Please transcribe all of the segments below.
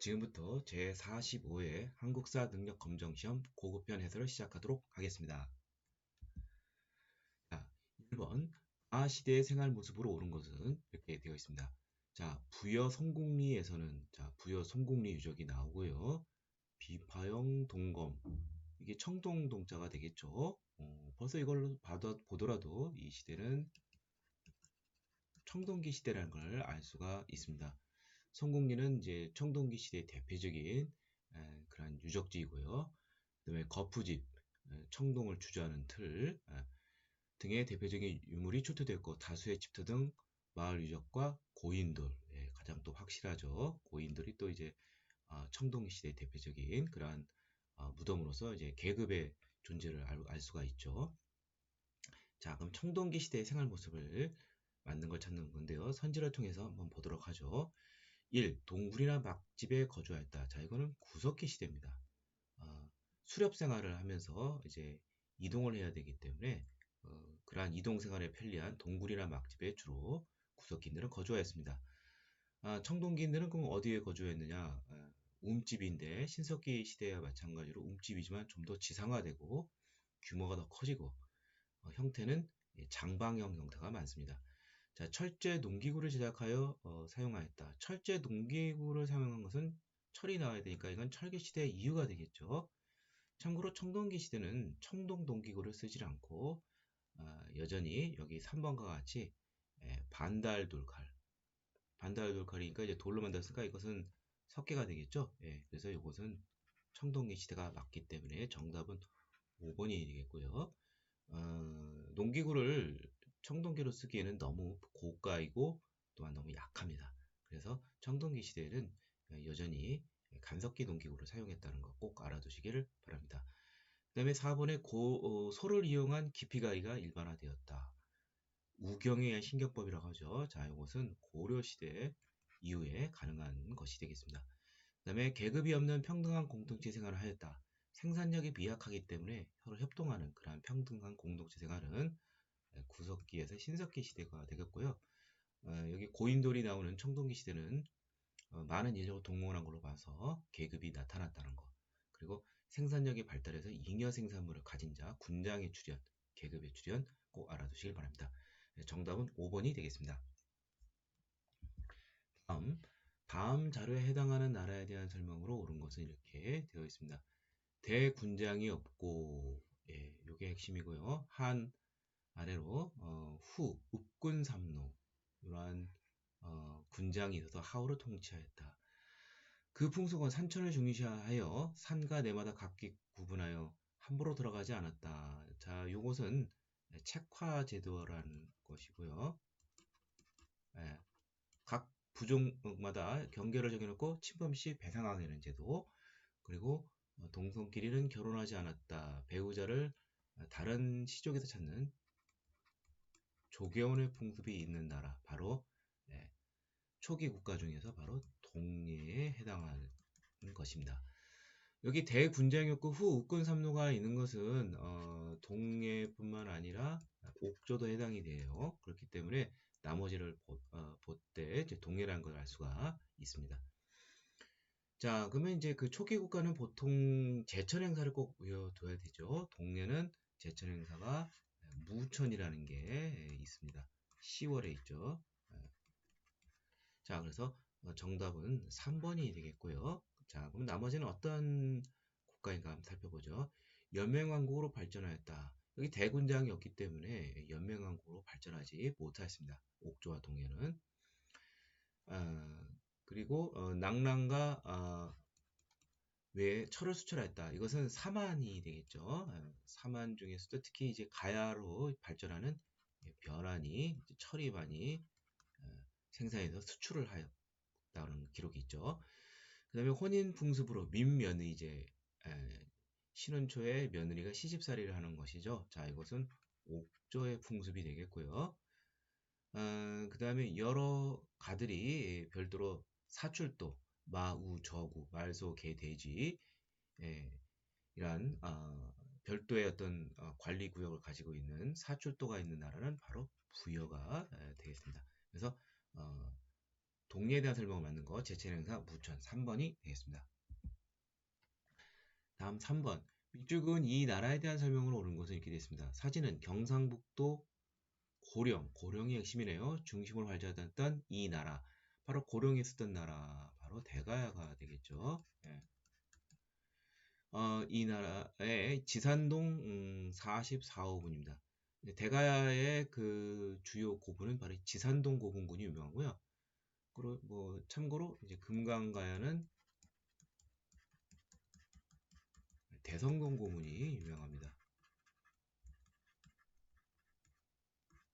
지금부터 제45회 한국사 능력 검정 시험 고급편 해설을 시작하도록 하겠습니다. 자, 1번 아 시대의 생활 모습으로 옳은 것은 이렇게 되어 있습니다. 자, 부여 성공리에서는 자, 부여 성공리 유적이 나오고요. 비파형 동검 이게 청동 동자가 되겠죠. 어, 벌써 이걸 봐도, 보더라도 이 시대는 청동기 시대라는 걸 알 수가 있습니다. 성공리는 이제 청동기 시대의 대표적인 에, 그런 유적지이고요. 그다음에 거푸집, 에, 청동을 주저하는 틀 에, 등의 대표적인 유물이 초토되었고 다수의 집터 등 마을 유적과 고인돌 예, 가장 또 확실하죠. 고인돌이 또 이제 어, 청동기 시대의 대표적인 그러한 어, 무덤으로서 이제 계급의 존재를 알, 알 수가 있죠. 자, 그럼 청동기 시대의 생활 모습을 만든 걸 찾는 건데요. 선지를 통해서 한번 보도록 하죠. 1. 동굴이나 막집에 거주하였다. 자, 이거는 구석기 시대입니다. 어, 수렵 생활을 하면서 이제 이동을 해야 되기 때문에 어, 그러한 이동 생활에 편리한 동굴이나 막집에 주로 구석기인들은 거주하였습니다. 아, 청동기인들은 그럼 어디에 거주했느냐? 아, 움집인데 신석기 시대와 마찬가지로 움집이지만 좀 더 지상화되고 규모가 더 커지고 어, 형태는 장방형 형태가 많습니다. 자, 철제 농기구를 제작하여 어, 사용하였다. 철제 농기구를 사용한 것은 철이 나와야 되니까 이건 철기 시대의 이유가 되겠죠. 참고로 청동기 시대는 청동 농기구를 쓰지 않고 어, 여전히 여기 3번과 같이 예, 반달 돌칼 반달 돌칼이니까 이제 돌로 만들었으니까 이것은 석계가 되겠죠. 예, 그래서 이것은 청동기 시대가 맞기 때문에 정답은 5번이 되겠고요. 어, 농기구를 청동기로 쓰기에는 너무 고가이고 또한 너무 약합니다. 그래서 청동기 시대에는 여전히 간섭기 농기구를 사용했다는 거꼭 알아두시기를 바랍니다. 그 다음에 4번에 고, 어, 소를 이용한 깊이가이가 일반화되었다. 우경에 의한 신격법이라고 하죠. 자, 이것은 고려시대 이후에 가능한 것이 되겠습니다. 그 다음에 계급이 없는 평등한 공동체 생활을 하였다. 생산력이 미약하기 때문에 서로 협동하는 그러한 평등한 공동체 생활은 구석기에서 신석기 시대가 되겠고요. 어, 여기 고인돌이 나오는 청동기 시대는 어, 많은 인력을 동원한 걸로 봐서 계급이 나타났다는 것. 그리고 생산력이 발달해서 잉여 생산물을 가진 자, 군장의 출현, 계급의 출현 꼭 알아두시길 바랍니다. 네, 정답은 5번이 되겠습니다. 다음, 다음 자료에 해당하는 나라에 대한 설명으로 옳은 것은 이렇게 되어 있습니다. 대군장이 없고, 예, 요게 핵심이고요. 한 아래로 어, 후, 읍군 삼노 이러한 어, 군장이 있어서 하우를 통치하였다. 그 풍속은 산천을 중시하여 산과 내마다 각기 구분하여 함부로 들어가지 않았다. 자, 요것은 책화 제도라는 것이고요. 예, 각 부족마다 경계를 정해놓고 침범 시 배상하게 되는 제도. 그리고 어, 동성끼리는 결혼하지 않았다. 배우자를 다른 시족에서 찾는 조개원의 풍습이 있는 나라 바로 네, 초기 국가 중에서 바로 동해에 해당하는 것입니다. 여기 대군장이었고 후 uk군 삼로가 있는 것은 어, 동해뿐만 아니라 옥조도 해당이 돼요. 그렇기 때문에 나머지를 보, 어, 때 동해라는 걸 알 수가 있습니다. 자, 그러면 이제 그 초기 국가는 보통 제철 행사를 꼭 외워둬야 되죠. 동해는 제철 행사가 무천이라는 게 있습니다. 10월에 있죠. 예. 자, 그래서 정답은 3번이 되겠고요. 자, 그럼 나머지는 어떤 국가인가 한번 살펴보죠. 연맹왕국으로 발전하였다. 여기 대군장이 없기 때문에 연맹왕국으로 발전하지 못하였습니다. 옥조와 동해는. 아, 그리고 어, 낭랑과 아, 왜 철을 수출했다. 이것은 사만이 되겠죠. 예, 사만 중에서도 특히 이제 가야로 발전하는 변환이 철이 많이 예, 생산해서 수출을 하였다는 기록이 있죠. 그 다음에 혼인 풍습으로 민면의 이제 예, 신혼 초에 며느리가 시집살이를 하는 것이죠. 자, 이것은 옥조의 풍습이 되겠고요. 어, 그 다음에 여러 가들이 별도로 사출도, 마우, 저구, 말소, 개, 돼지 예, 이러한 어, 별도의 어떤 어, 관리 구역을 가지고 있는 사출도가 있는 나라는 바로 부여가 예, 되겠습니다. 그래서 어, 동리에 대한 설명을 맞는 거 제체행사 무천 3번이 되겠습니다. 다음 3번 밑줄은 이 나라에 대한 설명으로 옳은 것은 이렇게 되어 있습니다. 사진은 경상북도 고령, 고령이 핵심이네요. 중심을 활자했던 이 나라, 바로 고령에 있었던 나라, 바로 대가야가 되겠죠. 예. 어, 이 나라의 지산동 음, 44호분입니다. 대가야의 그 주요 고분은 바로 지산동 고분군이 유명하고요. 그리고 뭐 참고로 이제 금강가야는 대성동 고문이 유명합니다.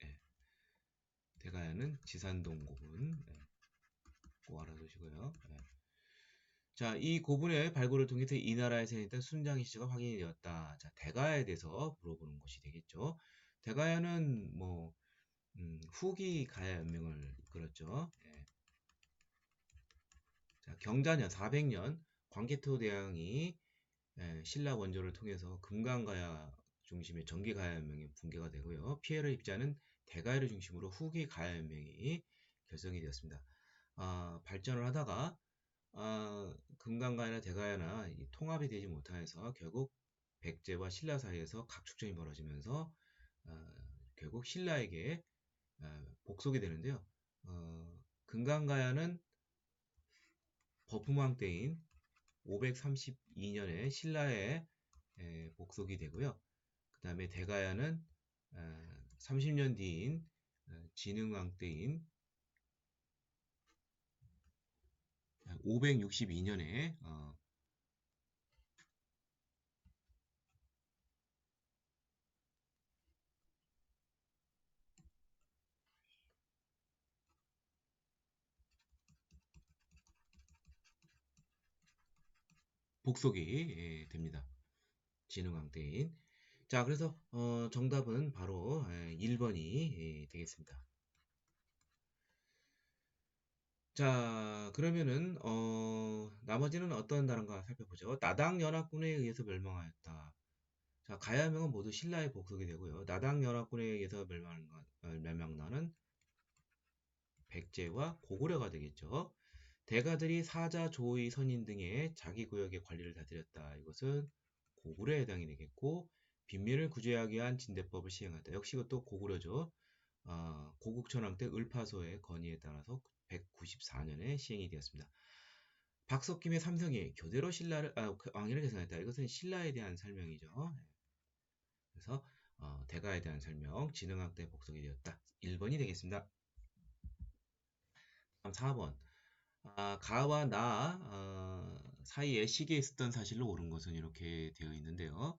네. 대가야는 지산동 고분 네. 꼭 알아두시고요. 네. 자, 이 고분의 발굴을 통해서 이 나라에 생겼던 순장의 시가 확인이 되었다. 자, 대가야에 대해서 물어보는 것이 되겠죠. 대가야는 뭐 음, 후기 가야 연명을 이끌었죠. 네. 자, 경자년 400년 광개토 대왕이 예, 신라 원조를 통해서 금강가야 중심의 전기 가야연명이 붕괴가 되고요. 피해를 입자는 대가야를 중심으로 후기 가야연명이 결성이 되었습니다. 아, 발전을 하다가 아, 금강가야나 대가야나 통합이 되지 못하여서 결국 백제와 신라 사이에서 각축전이 벌어지면서 아, 결국 신라에게 아, 복속이 되는데요. 어, 금강가야는 버프망 때인 532년에 신라에 복속이 되고요. 그 다음에 대가야는 30년 뒤인 진흥왕 때인 562년에 어, 복속이 예, 됩니다. 진흥왕 때인. 자, 그래서 어, 정답은 바로 예, 1번이 예, 되겠습니다. 자, 그러면은 어, 나머지는 어떤 나라인가 살펴보죠. 나당 연합군에 의해서 멸망하였다. 자, 가야명은 모두 신라의 복속이 되고요. 나당 연합군에 의해서 멸망, 어, 멸망나는 백제와 고구려가 되겠죠. 대가들이 사자, 조의, 선인 등의 자기 구역의 관리를 다스렸다. 이것은 고구려에 해당이 되겠고 빈민을 구제하기 위한 진대법을 시행하다. 역시 이것도 고구려죠. 어, 고국천왕 때 을파소의 건의에 따라서 194년에 시행이 되었습니다. 박석김의 삼성이 교대로 신라를 아, 그 왕위를 개선했다. 이것은 신라에 대한 설명이죠. 네. 그래서 어, 대가에 대한 설명, 진흥학 때 복속이 되었다. 1번이 되겠습니다. 다음 4번. 아, 가와 나 어, 사이에 시기에 있었던 사실로 옳은 것은 이렇게 되어 있는데요.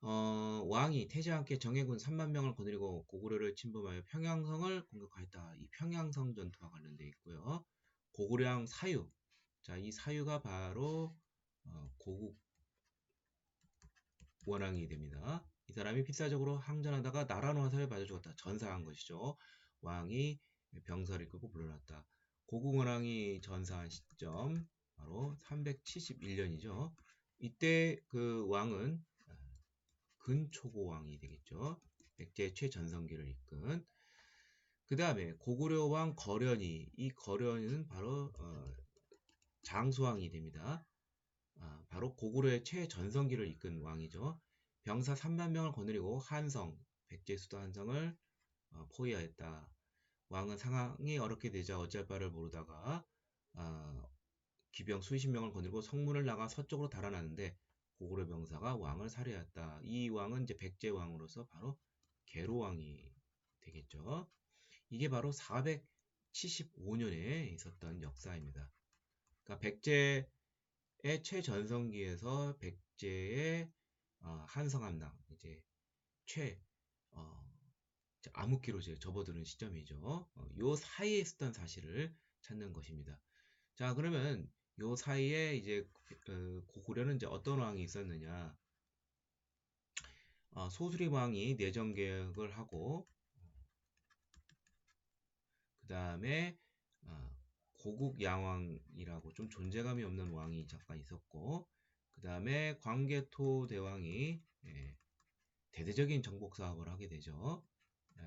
어, 왕이 태자와 함께 정예군 3만 명을 거느리고 고구려를 침범하여 평양성을 공격하였다. 이 평양성 전투와 관련되어 있고요. 고구려왕 사유. 자, 이 사유가 바로 어, 고국 원왕이 됩니다. 이 사람이 필사적으로 항전하다가 나라노 화살을 맞아 죽었다. 전사한 것이죠. 왕이 병사를 이끌고 물러났다. 고궁원왕이 전사한 시점 바로 371년이죠. 이때 그 왕은 아, 근초고왕이 되겠죠. 백제 최전성기를 이끈 그 다음에 고구려왕 거련이 이 거련은 바로 어, 장수왕이 됩니다. 아, 바로 고구려의 최전성기를 이끈 왕이죠. 병사 3만 명을 거느리고 한성, 백제 수도 한성을 어, 포위하였다. 왕은 상황이 어렵게 되자 어찌할 바를 모르다가 아, 기병 수십 명을 거느리고 성문을 나가 서쪽으로 달아나는데 고구려 병사가 왕을 살해했다. 이 왕은 이제 백제 왕으로서 바로 계로 왕이 되겠죠. 이게 바로 475년에 있었던 역사입니다. 그러니까 백제의 최전성기에서 백제의 어, 한성함당 이제 최 어, 암흑기로 접어드는 시점이죠. 어, 요 사이에 있었던 사실을 찾는 것입니다. 자, 그러면 요 사이에 이제 어, 고구려는 이제 어떤 왕이 있었느냐? 어, 소수리 왕이 내정 개혁을 하고 그 다음에 어, 고국 양왕이라고 좀 존재감이 없는 왕이 잠깐 있었고 그 다음에 광개토 대왕이 예, 대대적인 정복 사업을 하게 되죠. 예.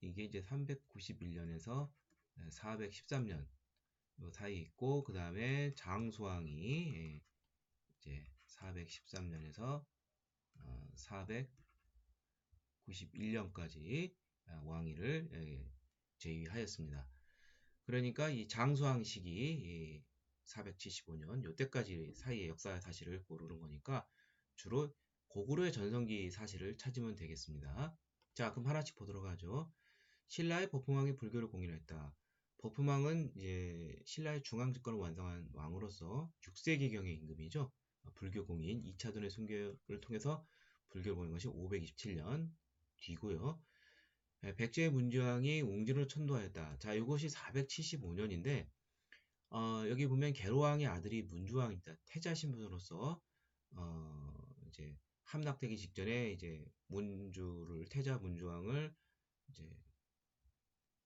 이게 이제 391년에서 413년 요 사이 있고 그 다음에 장수왕이 예, 이제 413년에서 491년까지 어, 왕위를 예, 제위하였습니다. 그러니까 이 장수왕 시기 475년 요때까지 사이의 역사 사실을 고르는 거니까 주로 고구려의 전성기 사실을 찾으면 되겠습니다. 자, 그럼 하나씩 보도록 하죠. 신라의 버품왕이 불교를 공인했다. 버품왕은 이제 신라의 중앙 집권을 완성한 왕으로서 6세기경의 임금이죠. 불교 공인 2차 돈의 순교를 통해서 불교를 보낸 것이 527년 뒤고요. 백제의 문주왕이 웅진으로 천도하였다. 자, 이것이 475년인데 어, 여기 보면 계로왕의 아들이 문주왕입니다. 태자 신분으로서 어, 이제 함락되기 직전에 이제 문주를 태자 문주왕을 이제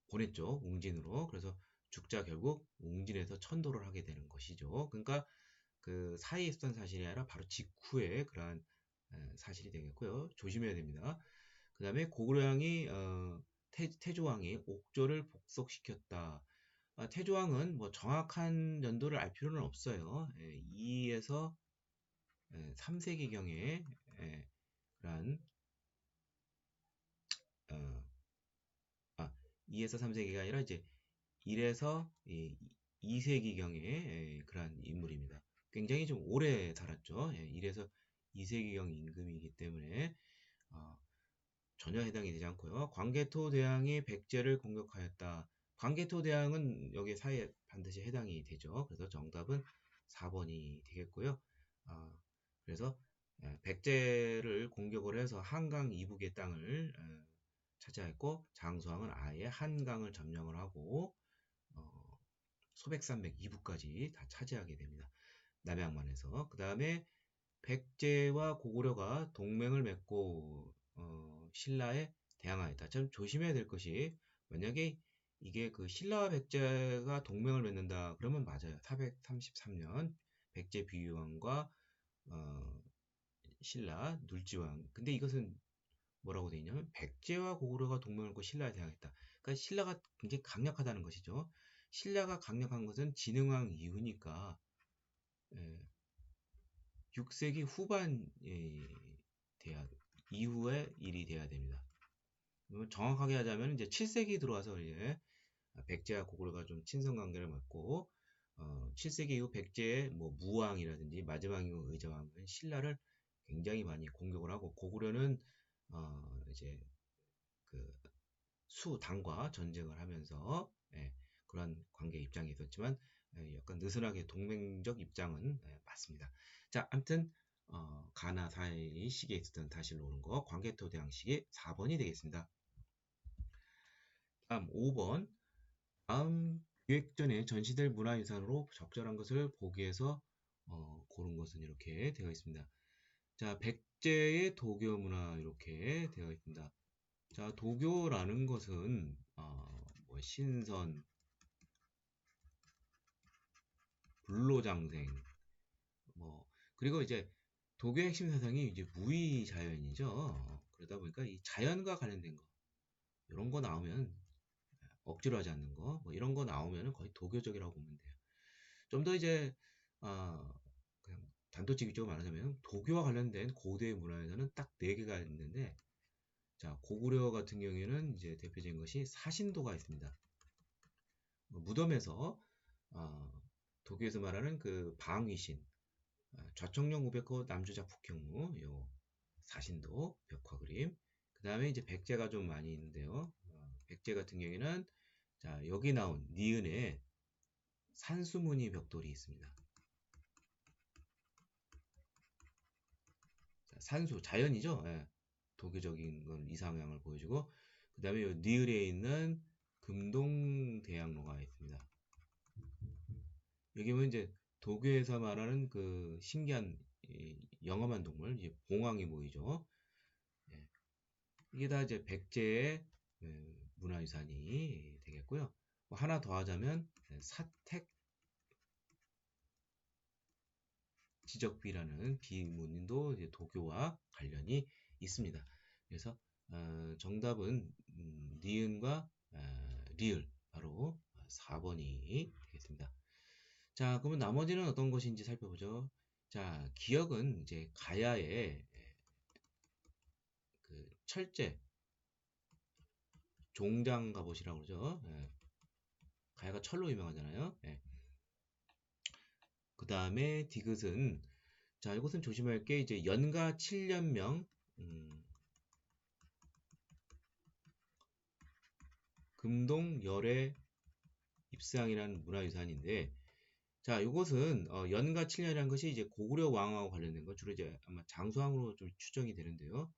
보냈죠. 웅진으로. 그래서 죽자 결국 웅진에서 천도를 하게 되는 것이죠. 그러니까 그 사이에 있었던 사실이 아니라 바로 직후에 그러한 사실이 되겠고요. 조심해야 됩니다. 그 다음에 고구려왕이 어, 태, 태조왕이 옥조를 복속시켰다. 아, 태조왕은 뭐 정확한 연도를 알 필요는 없어요. 예, 2에서 예, 3세기경에 예, 그러한 어, 아, 2에서 3세기가 아니라 이제 1에서 2세기경의 예, 그러한 인물입니다. 굉장히 좀 오래 살았죠. 예, 1에서 2세기경 임금이기 때문에 어, 전혀 해당이 되지 않고요. 광개토 대왕이 백제를 공격하였다. 광개토 대왕은 여기 사이에 반드시 해당이 되죠. 그래서 정답은 4번이 되겠고요. 어, 그래서 예, 백제를 공격을 해서 한강 이북의 땅을 어, 차지했고 장수왕은 아예 한강을 점령을 하고 어, 소백산맥 이북까지 다 차지하게 됩니다. 남양만에서 그 다음에 백제와 고구려가 동맹을 맺고 어, 신라에 대항하였다. 참 조심해야 될 것이 만약에 이게 그 신라와 백제가 동맹을 맺는다 그러면 맞아요. 433년 백제 비유왕과 어, 신라 눌지왕. 근데 이것은 뭐라고 되어 있냐면 백제와 고구려가 동맹을 맺고 신라에 대항했다. 그러니까 신라가 굉장히 강력하다는 것이죠. 신라가 강력한 것은 진흥왕 이후니까 예, 6세기 후반에 돼야 이후에 일이 돼야 됩니다. 정확하게 하자면 이제 7세기 들어와서 이제 백제와 고구려가 좀 친선 관계를 맺고 어, 7세기 이후 백제의 뭐 무왕이라든지 마지막 이후 의자왕은 신라를 굉장히 많이 공격을 하고 고구려는 어, 이제 그 수당과 전쟁을 하면서 예, 그런 관계 입장이 있었지만 예, 약간 느슨하게 동맹적 입장은 예, 맞습니다. 자, 아무튼 어, 가나 사이 시기에 있었던 다시를 오는 거 대왕 시기 4번이 되겠습니다. 다음 5번 다음 기획 전에 전시될 문화유산으로 적절한 것을 보기 위해서 어, 고른 것은 이렇게 되어 있습니다. 자, 백제의 도교 문화 이렇게 되어 있습니다. 자, 도교라는 것은 어, 뭐 신선, 불로장생, 뭐 그리고 이제 도교의 핵심 사상이 이제 무의자연이죠. 그러다 보니까 이 자연과 관련된 거 이런 거 나오면 억지로 하지 않는 거, 뭐 이런 거 나오면 거의 도교적이라고 보면 돼요. 좀 더 이제, 아, 그냥 단도직 입적으로 말하자면, 도교와 관련된 고대 문화에서는 딱 네 개가 있는데, 자, 고구려 같은 경우에는 이제 대표적인 것이 사신도가 있습니다. 뭐 무덤에서, 아, 도교에서 말하는 그 방위신, 아, 좌청령 우백호 남주작 북형무, 요 사신도 벽화 그림, 그 다음에 이제 백제가 좀 많이 있는데요. 어, 백제 같은 경우에는 자, 여기 나온 니은에 산수무늬 벽돌이 있습니다. 산수, 자연이죠? 예. 도교적인 건 이상향을 보여주고, 그 다음에 이 니을에 있는 금동대양로가 있습니다. 여기 보면 이제 도교에서 말하는 그 신기한 영험한 동물, 이제 봉황이 보이죠. 예. 이게 다 이제 백제의 예, 문화유산이 되겠고요. 뭐 하나 더 하자면 사택 지적비라는 비문도 도교와 관련이 있습니다. 그래서 어, 정답은 음, 니은과 어, 리을 바로 4번이 되겠습니다. 자, 그러면 나머지는 어떤 것인지 살펴보죠. 자, 기억은 이제 가야의 그 철제 종장 갑옷이라고 그러죠. 예. 가야가 철로 유명하잖아요. 예. 그 다음에 디귿은 자 이것은 조심할 게 이제 연가 7년명 음, 금동 열애 입상이라는 문화유산인데 자 이것은 어, 연가 7년이라는 것이 이제 고구려 왕하고 관련된 거 주로 이제 아마 장수왕으로 좀 추정이 되는데요.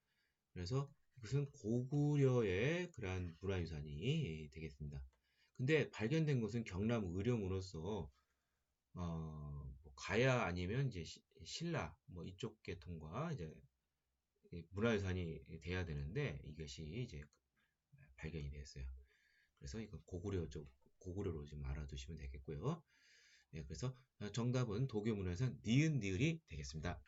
그래서 이것은 고구려의 그러한 문화유산이 되겠습니다. 근데 발견된 것은 경남 의령으로서 어, 뭐 가야 아니면 이제 시, 신라 뭐 이쪽 계통과 이제 문화유산이 돼야 되는데 이것이 이제 발견이 되었어요. 그래서 이건 고구려 쪽 고구려로 좀 알아두시면 되겠고요. 네, 그래서 정답은 도교 문화유산 니은 니을이 되겠습니다.